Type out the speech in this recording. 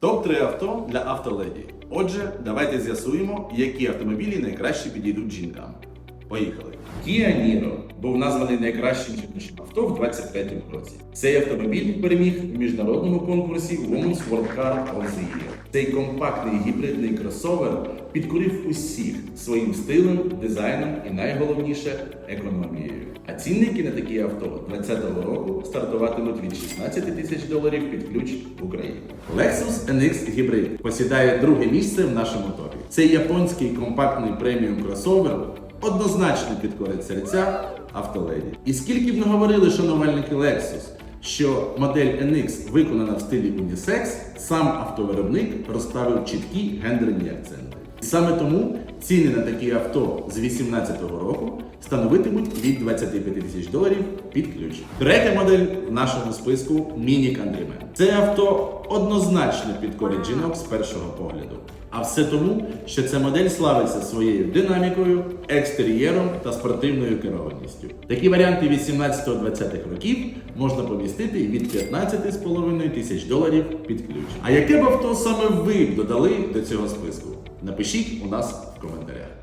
Топ-3 авто для автоледі. Отже, давайте з'ясуємо, які автомобілі найкраще підійдуть жінкам. Поїхали. Kia Niro був названий найкращим жіночим авто в 23-му році. Цей автомобіль переміг в міжнародному конкурсі Women's World Car of the Year. Цей компактний гібридний кросовер підкорив усіх своїм стилем, дизайном і найголовніше економією. А цінники на такі авто 2020 року стартуватимуть від 16 тисяч доларів під ключ в Україні. Lexus NX Hybrid посідає друге місце в нашому топі. Цей японський компактний преміум кросовер однозначно підкорить серця автоледі. І скільки б не говорили шанувальники Lexus, що модель NX виконана в стилі унісекс, сам автовиробник розставив чіткі гендерні акценти. І саме тому ціни на такі авто з 2018 року становитимуть від 25 тисяч доларів під ключ. Третя модель в нашому списку Mini Countryman. Це авто однозначно підкорить жінок з першого погляду. А все тому, що ця модель славиться своєю динамікою, екстер'єром та спортивною керованістю. Такі варіанти 18-20-х років можна помістити від 15,5 тисяч доларів під ключ. А яке б авто саме ви б додали до цього списку? Напишіть у нас в коментарях.